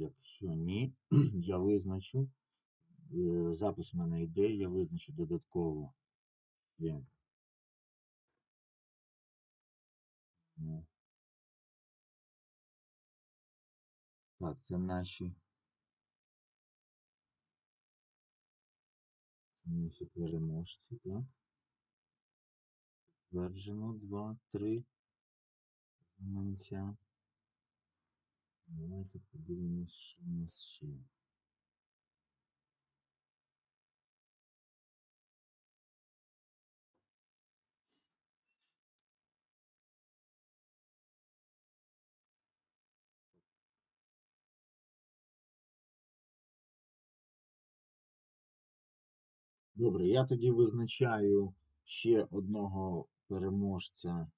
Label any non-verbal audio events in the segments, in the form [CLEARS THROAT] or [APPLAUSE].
Якщо ні, [CLEARS THROAT] я визначу. е, Запис в мене йде, я визначу додатково. ще, е, Так, це наші. це Наші переможці, так. Підтверджено 2, 3 гаманця. Давайте подивимось, що у нас ще. Добре, я тоді визначаю ще одного переможця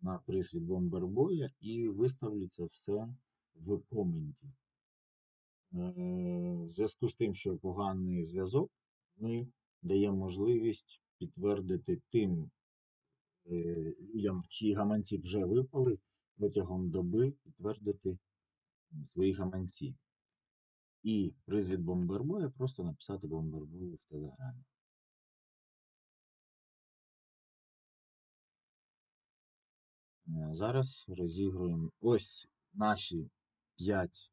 на приз Бомбербоя і виставлю це все в коменті. Е, В зв'язку з тим, що поганий зв'язок, ми даємо можливість підтвердити тим е, людям, чиї гаманці вже випали, протягом доби підтвердити свої гаманці. І приз від Бомбербоя просто написати Бомбербою в Телеграмі. Е, Зараз розігруємо ось наші 5,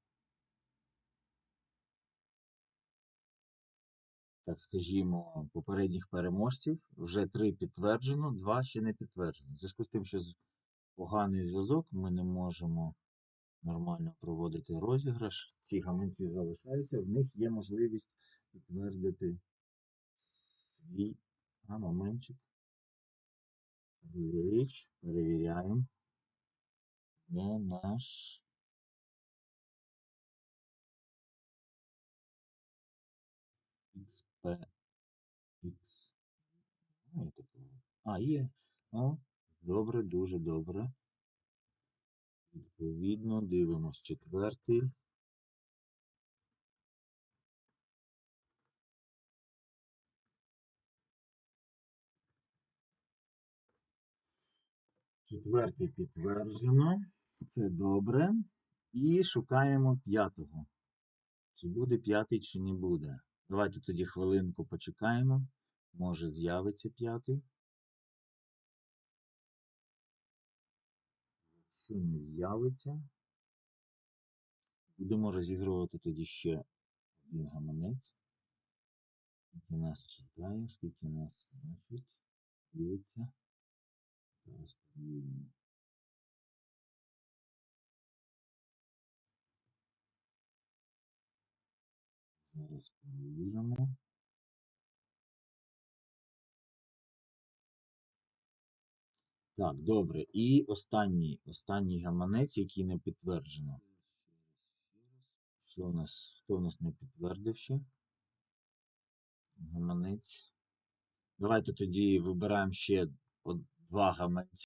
так скажімо, попередніх переможців. Вже 3 підтверджено, 2 ще не підтверджено. В зв'язку з тим, що поганий зв'язок, ми не можемо нормально проводити розіграш. Ці гаманці залишаються, в них є можливість підтвердити свій а. Річ, перевіряємо. Не наш. Немає. А, є. О, добре, дуже добре. Відповідно, дивимось четвертий. Четвертий підтверджено. Це добре. І шукаємо п'ятого. Чи буде п'ятий, чи не буде. Давайте тоді хвилинку почекаємо. Може з'явиться п'ятий. Якщо не з'явиться, будемо розігрувати тоді ще один гаманець. Скільки нас читає, скільки нас бачить, дивиться. Зараз подивимо. Зараз перевіримо. Так, добре. І останній, останній гаманець, який не підтверджено. Що у нас? Хто у нас не підтвердив ще? Гаманець. Давайте тоді вибираємо ще два гаманці.